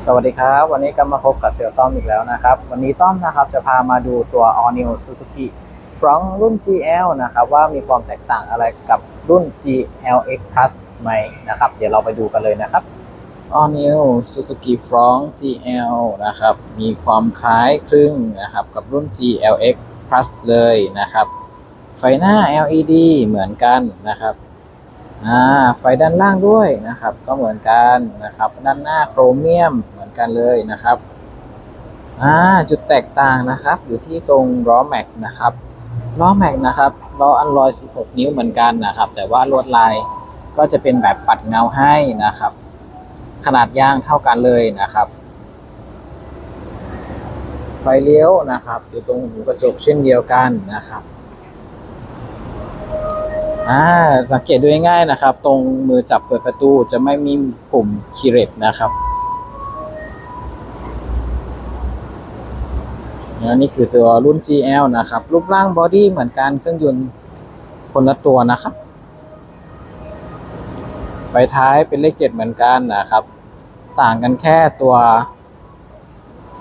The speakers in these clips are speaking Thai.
สวัสดีครับ วันนี้ก็มาพบกับเซลต้อมอีกแล้วนะครับ วันนี้ต้อมนะครับจะพามาดูตัว All New Suzuki Front รุ่น GL นะครับ ว่ามีความแตกต่างอะไรกับรุ่น GLX Plus ไหมนะครับ เดี๋ยวเราไปดูกันเลยนะครับ All New Suzuki Front GL นะครับ มีความคล้ายคลึงนะครับกับรุ่น GLX Plus เลยนะครับ ไฟหน้า LED เหมือนกันนะครับ อ่าไฟด้านล่างด้วยนะครับ ก็เหมือนกันนะครับ ด้านหน้าโครเมียมเหมือนกันเลยนะครับอ่าจุดแตกต่างนะครับ อยู่ที่ตรงล้อแม็กนะครับล้อแม็กนะครับล้ออันลอย 16 นิ้วเหมือนกันนะครับ แต่ว่าลวดลายก็จะเป็นแบบปัดเงาให้นะครับ ขนาดยางเท่ากันเลยนะครับ ไฟเลี้ยวนะครับ อยู่ตรงหูกระจกเช่นเดียวกันนะครับ อ่าสังเกตดูง่ายๆนะครับ ตรงมือจับเปิดประตูจะไม่มีปุ่มคีย์เรตนะครับแล้วนี่คือตัวรุ่น GL นะครับ รูปร่างบอดี้เหมือนกันเครื่องยนต์คนละตัวนะครับ ไฟท้ายเป็นเลข7เหมือนกันนะครับ ต่างกันแค่ตัว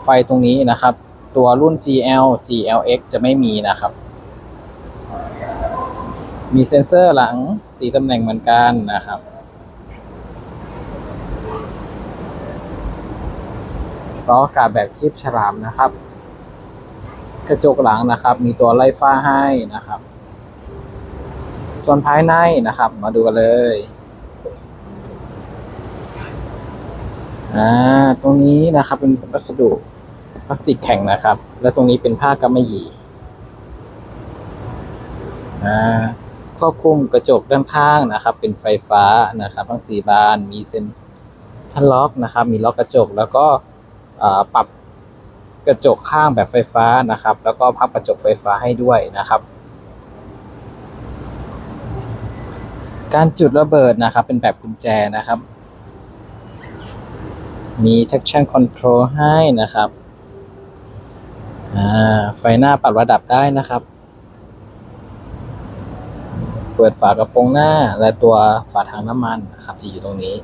ไฟตรงนี้นะครับ ตัวรุ่น GL GLX จะไม่มีนะครับ มีเซ็นเซอร์หลังสีตำแหน่งเหมือนกันนะครับ ซอากาศแบบคลิปฉลามนะครับ กระจกหลังนะครับ มีตัวไล่ฟ้าให้นะครับ ส่วนภายในนะครับ มาดูกันเลยอ่าตรงนี้นะครับเป็นวัสดุพลาสติกแข็งนะครับ และตรงนี้เป็นผ้ากำมะหยี่ อ่าควบคุมกระจกด้านข้างนะครับ เป็นไฟฟ้านะครับ ทั้งสี่บานมีเซ็นทันล็อกนะครับ มีล็อกกระจกแล้วก็ปรับกระจกข้างแบบไฟฟ้านะครับ แล้วก็พับกระจกไฟฟ้าให้ด้วยนะครับ การจุดระเบิดนะครับ เป็นแบบกุญแจนะครับ มี traction control ให้นะครับไฟหน้าปรับระดับได้นะครับ เปิดฝากระโปรงหน้าและตัวฝาถังน้ำมันนะครับที่อยู่ตรงนี้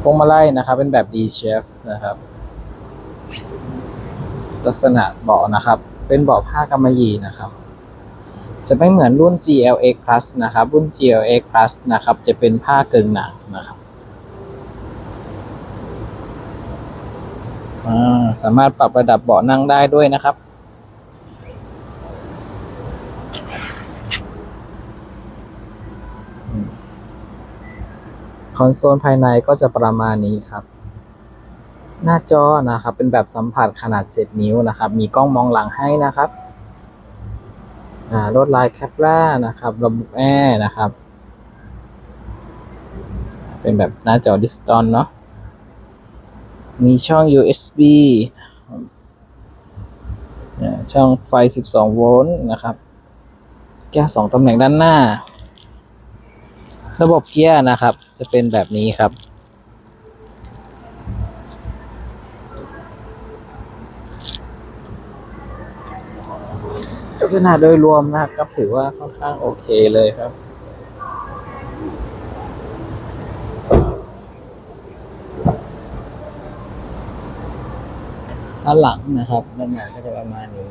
พวงมาลัยนะครับ เป็นแบบ D shape นะครับ ลักษณะเบาะนะครับ เป็นเบาะผ้ากำมะหยี่นะครับ จะไม่เหมือนรุ่น GLX Plus นะครับ รุ่น GLX Plus นะครับ จะเป็นผ้าเกิงหนังนะครับสามารถปรับระดับเบาะนั่งได้ด้วยนะครับ คอนโซลภายในก็จะประมาณนี้ครับ หน้าจอนะครับเป็นแบบสัมผัสขนาด 7 นิ้วนะครับ มีกล้องมองหลังให้นะครับลวดลายแคปรานะครับระบบแอร์นะครับ เป็นแบบหน้าจอดิจิตอลเนาะมีช่อง USB ช่องไฟ 12 โวลต์นะครับ แก้ว 2 ตำแหน่งด้านหน้า ระบบเกียร์นะครับ จะเป็นแบบนี้ครับ ลักษณะโดยรวมนะครับ ถือว่าค่อนข้างโอเคเลยครับด้านหลังนะครับด้านหลังก็จะประมาณนี้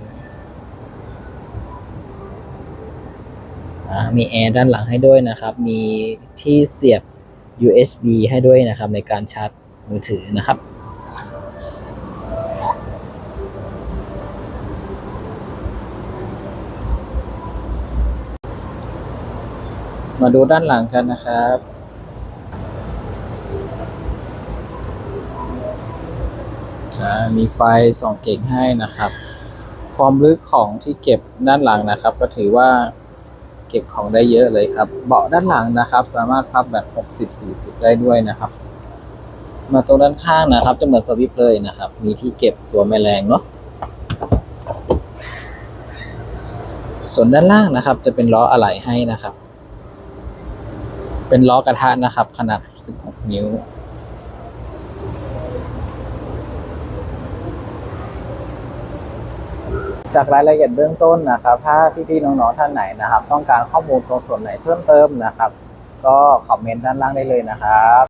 มีแอร์ด้านหลังให้ด้วยนะครับ มีที่เสียบ USB ให้ด้วยนะครับ ในการชาร์จมือถือนะครับมาดูด้านหลังกันนะครับ มีไฟส่องเก่งให้นะครับ ความลึกของที่เก็บด้านหลังนะครับ ก็ถือว่า เก็บของได้เยอะเลยครับ เบาะด้านหลังนะครับ สามารถพับแบบ 60-40 ได้ด้วยนะครับ มาตรงด้านข้างนะครับ จะเหมือนสวิปเลยนะครับ มีที่เก็บตัวแมลงเนาะส่วนด้านล่างนะครับ จะเป็นล้ออะไหล่ให้นะครับ เป็นล้อกระทะนะครับ ขนาด 16 นิ้ว จากรายละเอียดเบื้องต้นนะครับ ถ้าพี่ๆน้องๆท่านไหนนะครับ ต้องการข้อมูลตรงส่วนไหนเพิ่มเติมนะครับ ก็คอมเมนต์ด้านล่างได้เลยนะครับ